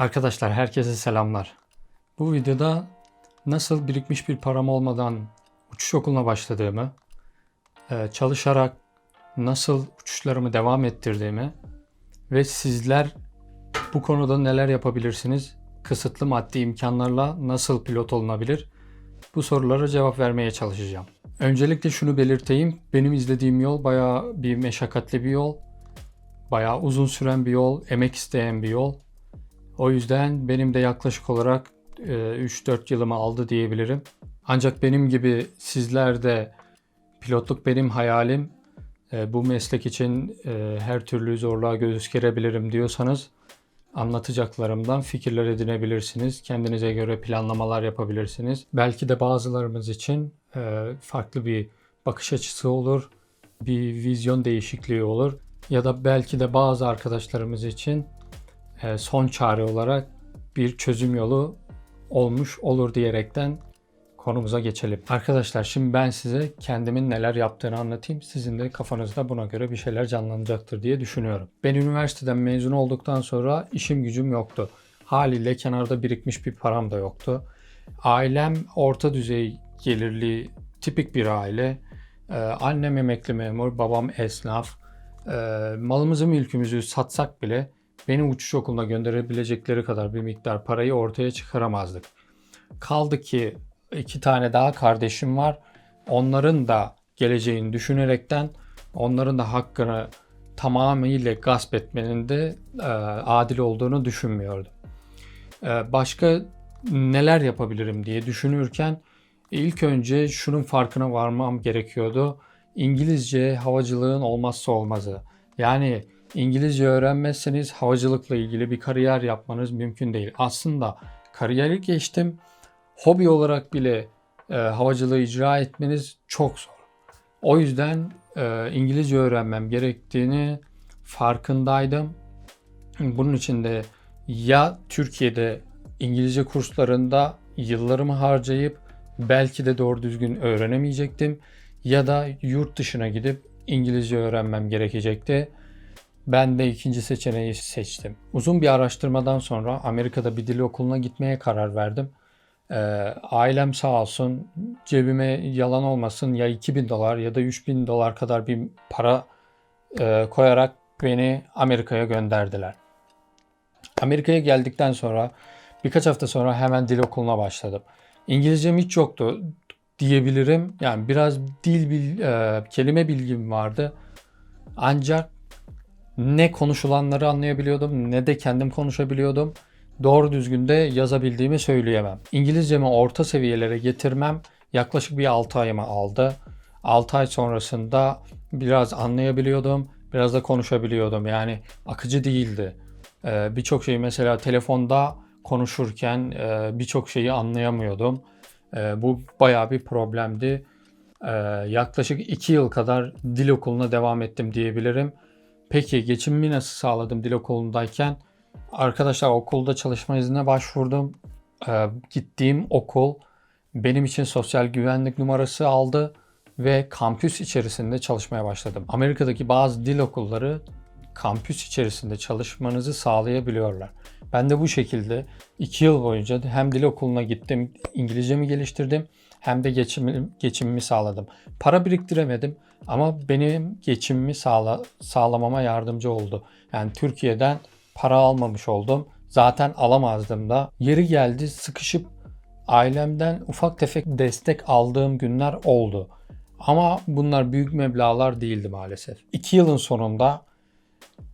Arkadaşlar herkese selamlar. Bu videoda nasıl birikmiş bir param olmadan uçuş okuluna başladığımı, e, çalışarak nasıl uçuşlarımı devam ettirdiğimi ve sizler bu konuda neler yapabilirsiniz, kısıtlı maddi imkanlarla nasıl pilot olunabilir bu sorulara cevap vermeye çalışacağım. Öncelikle şunu belirteyim, benim izlediğim yol bayağı bir meşakkatli bir yol, bayağı uzun süren bir yol, emek isteyen bir yol. O yüzden benim de yaklaşık olarak e, 3-4 yılımı aldı diyebilirim. Ancak benim gibi sizler de pilotluk benim hayalim, e, bu meslek için e, her türlü zorluğa göğüs gerebilirim diyorsanız anlatacaklarımdan fikirler edinebilirsiniz. Kendinize göre planlamalar yapabilirsiniz. Belki de bazılarımız için e, farklı bir bakış açısı olur, bir vizyon değişikliği olur ya da belki de bazı arkadaşlarımız için e, son çare olarak bir çözüm yolu olmuş olur diyerekten konumuza geçelim. Arkadaşlar şimdi ben size kendimin neler yaptığını anlatayım. Sizin de kafanızda buna göre bir şeyler canlanacaktır diye düşünüyorum. Ben üniversiteden mezun olduktan sonra işim gücüm yoktu. Haliyle kenarda birikmiş bir param da yoktu. Ailem orta düzey gelirli tipik bir aile. Ee, annem emekli memur, babam esnaf. Ee, malımızı mülkümüzü satsak bile beni uçuş okuluna gönderebilecekleri kadar bir miktar parayı ortaya çıkaramazdık. Kaldı ki iki tane daha kardeşim var. Onların da geleceğini düşünerekten onların da hakkını tamamıyla gasp etmenin de e, adil olduğunu düşünmüyordum. E, başka neler yapabilirim diye düşünürken ilk önce şunun farkına varmam gerekiyordu. İngilizce havacılığın olmazsa olmazı. Yani İngilizce öğrenmezseniz havacılıkla ilgili bir kariyer yapmanız mümkün değil. Aslında kariyeri geçtim hobi olarak bile e, havacılığı icra etmeniz çok zor. O yüzden e, İngilizce öğrenmem gerektiğini farkındaydım. Bunun için de ya Türkiye'de İngilizce kurslarında yıllarımı harcayıp belki de doğru düzgün öğrenemeyecektim ya da yurt dışına gidip İngilizce öğrenmem gerekecekti. Ben de ikinci seçeneği seçtim. Uzun bir araştırmadan sonra Amerika'da bir dil okuluna gitmeye karar verdim. Ee, ailem sağ olsun cebime yalan olmasın ya 2000 dolar ya da 3000 dolar kadar bir para e, koyarak beni Amerika'ya gönderdiler. Amerika'ya geldikten sonra birkaç hafta sonra hemen dil okuluna başladım. İngilizcem hiç yoktu diyebilirim. Yani biraz dil bil, e, kelime bilgim vardı. Ancak ne konuşulanları anlayabiliyordum ne de kendim konuşabiliyordum doğru düzgün de yazabildiğimi söyleyemem. İngilizcemi orta seviyelere getirmem yaklaşık bir 6 ayımı aldı. 6 ay sonrasında biraz anlayabiliyordum, biraz da konuşabiliyordum. Yani akıcı değildi. Ee, birçok şeyi mesela telefonda konuşurken e, birçok şeyi anlayamıyordum. E, bu bayağı bir problemdi. E, yaklaşık 2 yıl kadar dil okuluna devam ettim diyebilirim. Peki geçimimi nasıl sağladım dil okulundayken? Arkadaşlar okulda çalışma iznine başvurdum. Ee, gittiğim okul benim için sosyal güvenlik numarası aldı ve kampüs içerisinde çalışmaya başladım. Amerika'daki bazı dil okulları kampüs içerisinde çalışmanızı sağlayabiliyorlar. Ben de bu şekilde 2 yıl boyunca hem dil okuluna gittim, İngilizcemi geliştirdim hem de geçim, geçimimi sağladım. Para biriktiremedim ama benim geçimimi sağla, sağlamama yardımcı oldu. Yani Türkiye'den para almamış oldum. Zaten alamazdım da. Yeri geldi sıkışıp ailemden ufak tefek destek aldığım günler oldu. Ama bunlar büyük meblağlar değildi maalesef. 2 yılın sonunda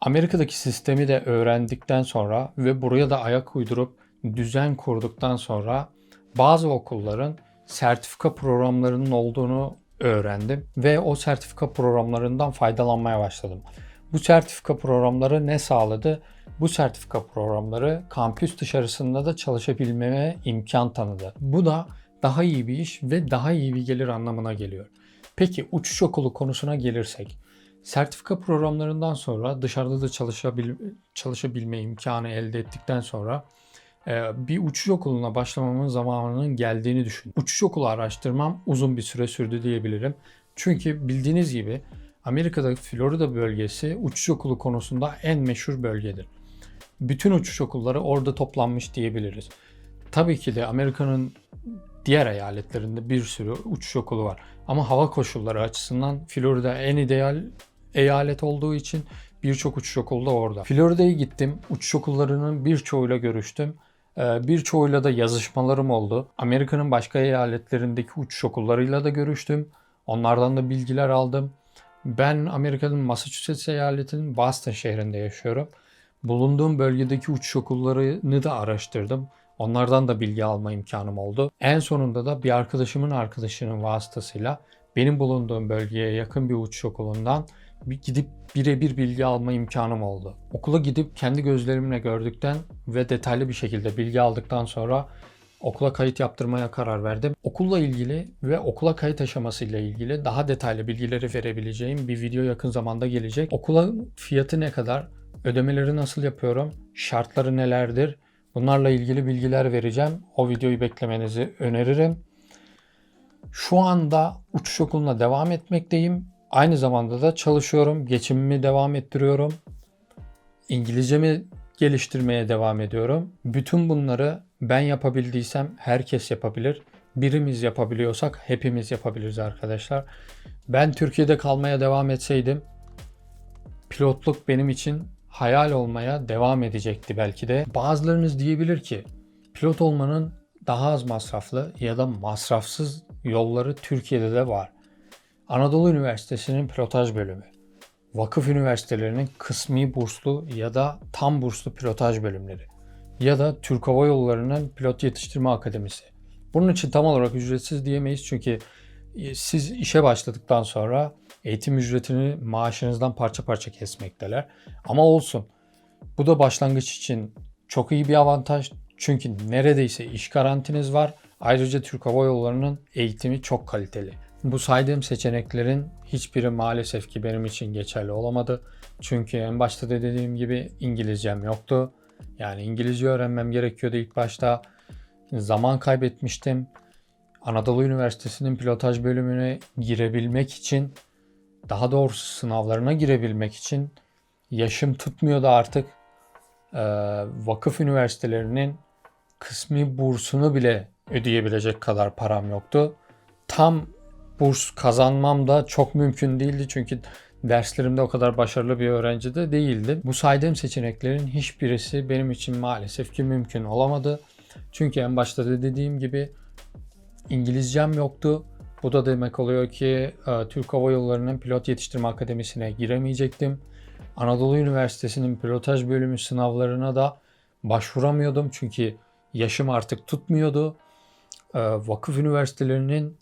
Amerika'daki sistemi de öğrendikten sonra ve buraya da ayak uydurup düzen kurduktan sonra bazı okulların sertifika programlarının olduğunu öğrendim ve o sertifika programlarından faydalanmaya başladım. Bu sertifika programları ne sağladı? Bu sertifika programları kampüs dışarısında da çalışabilmeme imkan tanıdı. Bu da daha iyi bir iş ve daha iyi bir gelir anlamına geliyor. Peki uçuş okulu konusuna gelirsek, sertifika programlarından sonra dışarıda da çalışabil, çalışabilme imkanı elde ettikten sonra bir uçuş okuluna başlamamın zamanının geldiğini düşün. Uçuş okulu araştırmam uzun bir süre sürdü diyebilirim. Çünkü bildiğiniz gibi Amerika'da Florida bölgesi uçuş okulu konusunda en meşhur bölgedir. bütün uçuş okulları orada toplanmış diyebiliriz. Tabii ki de Amerika'nın diğer eyaletlerinde bir sürü uçuş okulu var. Ama hava koşulları açısından Florida en ideal eyalet olduğu için birçok uçuş okulu da orada. Florida'ya gittim. Uçuş okullarının birçoğuyla görüştüm. Ee, Birçoğuyla da yazışmalarım oldu. Amerika'nın başka eyaletlerindeki uçuş okullarıyla da görüştüm. Onlardan da bilgiler aldım. Ben Amerika'nın Massachusetts eyaletinin Boston şehrinde yaşıyorum. Bulunduğum bölgedeki uçuş okullarını da araştırdım. Onlardan da bilgi alma imkanım oldu. En sonunda da bir arkadaşımın arkadaşının vasıtasıyla benim bulunduğum bölgeye yakın bir uçuş okulundan bir gidip birebir bilgi alma imkanım oldu. Okula gidip kendi gözlerimle gördükten ve detaylı bir şekilde bilgi aldıktan sonra okula kayıt yaptırmaya karar verdim. Okulla ilgili ve okula kayıt aşamasıyla ilgili daha detaylı bilgileri verebileceğim bir video yakın zamanda gelecek. Okula fiyatı ne kadar, ödemeleri nasıl yapıyorum, şartları nelerdir bunlarla ilgili bilgiler vereceğim. O videoyu beklemenizi öneririm. Şu anda uçuş okuluna devam etmekteyim. Aynı zamanda da çalışıyorum. Geçimimi devam ettiriyorum. İngilizcemi geliştirmeye devam ediyorum. Bütün bunları ben yapabildiysem herkes yapabilir. Birimiz yapabiliyorsak hepimiz yapabiliriz arkadaşlar. Ben Türkiye'de kalmaya devam etseydim pilotluk benim için hayal olmaya devam edecekti belki de. Bazılarınız diyebilir ki pilot olmanın daha az masraflı ya da masrafsız yolları Türkiye'de de var. Anadolu Üniversitesi'nin pilotaj bölümü, vakıf üniversitelerinin kısmi burslu ya da tam burslu pilotaj bölümleri ya da Türk Hava Yolları'nın pilot yetiştirme akademisi. Bunun için tam olarak ücretsiz diyemeyiz çünkü e, siz işe başladıktan sonra eğitim ücretini maaşınızdan parça parça kesmekteler. Ama olsun. Bu da başlangıç için çok iyi bir avantaj. Çünkü neredeyse iş garantiniz var. Ayrıca Türk Hava Yolları'nın eğitimi çok kaliteli. Bu saydığım seçeneklerin hiçbiri maalesef ki benim için geçerli olamadı. Çünkü en başta da dediğim gibi İngilizcem yoktu. Yani İngilizce öğrenmem gerekiyordu ilk başta. Zaman kaybetmiştim. Anadolu Üniversitesi'nin pilotaj bölümüne girebilmek için, daha doğrusu sınavlarına girebilmek için yaşım tutmuyordu artık. Ee, vakıf üniversitelerinin kısmi bursunu bile ödeyebilecek kadar param yoktu. Tam burs kazanmam da çok mümkün değildi çünkü derslerimde o kadar başarılı bir öğrenci de değildim. Bu saydığım seçeneklerin hiçbirisi benim için maalesef ki mümkün olamadı. Çünkü en başta da dediğim gibi İngilizcem yoktu. Bu da demek oluyor ki e, Türk Hava Yolları'nın pilot yetiştirme akademisine giremeyecektim. Anadolu Üniversitesi'nin pilotaj bölümü sınavlarına da başvuramıyordum çünkü yaşım artık tutmuyordu. E, vakıf üniversitelerinin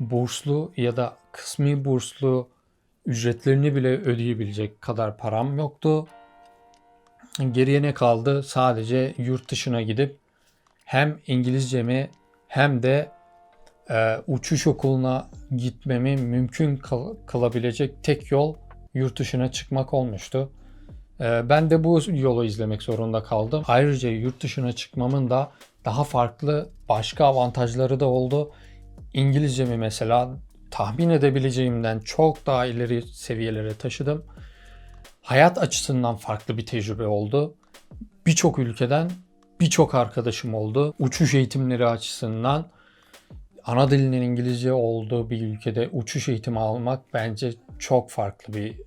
burslu ya da kısmi burslu ücretlerini bile ödeyebilecek kadar param yoktu. Geriye ne kaldı? Sadece yurt dışına gidip hem İngilizcemi hem de e, uçuş okuluna gitmemi mümkün kal- kılabilecek tek yol yurt dışına çıkmak olmuştu. E, ben de bu yolu izlemek zorunda kaldım. Ayrıca yurt dışına çıkmamın da daha farklı başka avantajları da oldu. İngilizcemi mesela tahmin edebileceğimden çok daha ileri seviyelere taşıdım. Hayat açısından farklı bir tecrübe oldu. Birçok ülkeden birçok arkadaşım oldu. Uçuş eğitimleri açısından ana dilinin İngilizce olduğu bir ülkede uçuş eğitimi almak bence çok farklı bir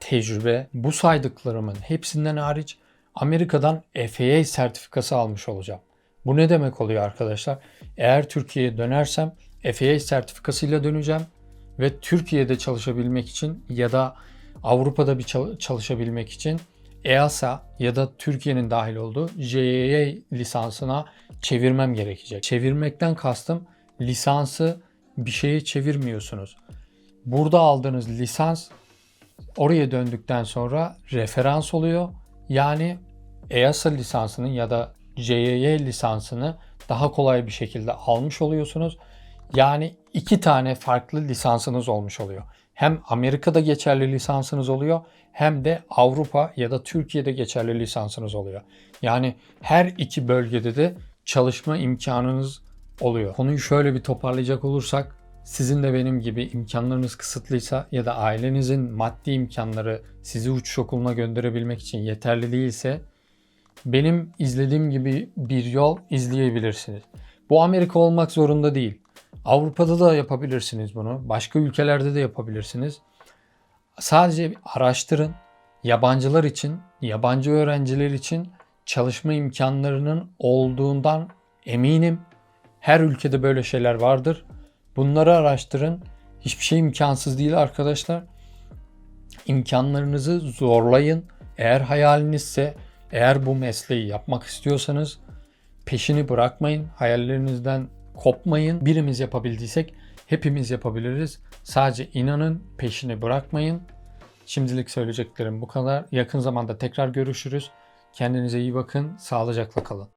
tecrübe. Bu saydıklarımın hepsinden hariç Amerika'dan FAA sertifikası almış olacağım. Bu ne demek oluyor arkadaşlar? Eğer Türkiye'ye dönersem FAA sertifikasıyla döneceğim ve Türkiye'de çalışabilmek için ya da Avrupa'da bir çalışabilmek için EASA ya da Türkiye'nin dahil olduğu JAA lisansına çevirmem gerekecek. Çevirmekten kastım lisansı bir şeye çevirmiyorsunuz. Burada aldığınız lisans oraya döndükten sonra referans oluyor. Yani EASA lisansının ya da JAA lisansını daha kolay bir şekilde almış oluyorsunuz. Yani iki tane farklı lisansınız olmuş oluyor. Hem Amerika'da geçerli lisansınız oluyor hem de Avrupa ya da Türkiye'de geçerli lisansınız oluyor. Yani her iki bölgede de çalışma imkanınız oluyor. Konuyu şöyle bir toparlayacak olursak sizin de benim gibi imkanlarınız kısıtlıysa ya da ailenizin maddi imkanları sizi uçuş okuluna gönderebilmek için yeterli değilse benim izlediğim gibi bir yol izleyebilirsiniz. Bu Amerika olmak zorunda değil. Avrupa'da da yapabilirsiniz bunu. Başka ülkelerde de yapabilirsiniz. Sadece araştırın. Yabancılar için, yabancı öğrenciler için çalışma imkanlarının olduğundan eminim. Her ülkede böyle şeyler vardır. Bunları araştırın. Hiçbir şey imkansız değil arkadaşlar. İmkanlarınızı zorlayın. Eğer hayalinizse, eğer bu mesleği yapmak istiyorsanız peşini bırakmayın. Hayallerinizden kopmayın. Birimiz yapabildiysek hepimiz yapabiliriz. Sadece inanın, peşini bırakmayın. Şimdilik söyleyeceklerim bu kadar. Yakın zamanda tekrar görüşürüz. Kendinize iyi bakın. Sağlıcakla kalın.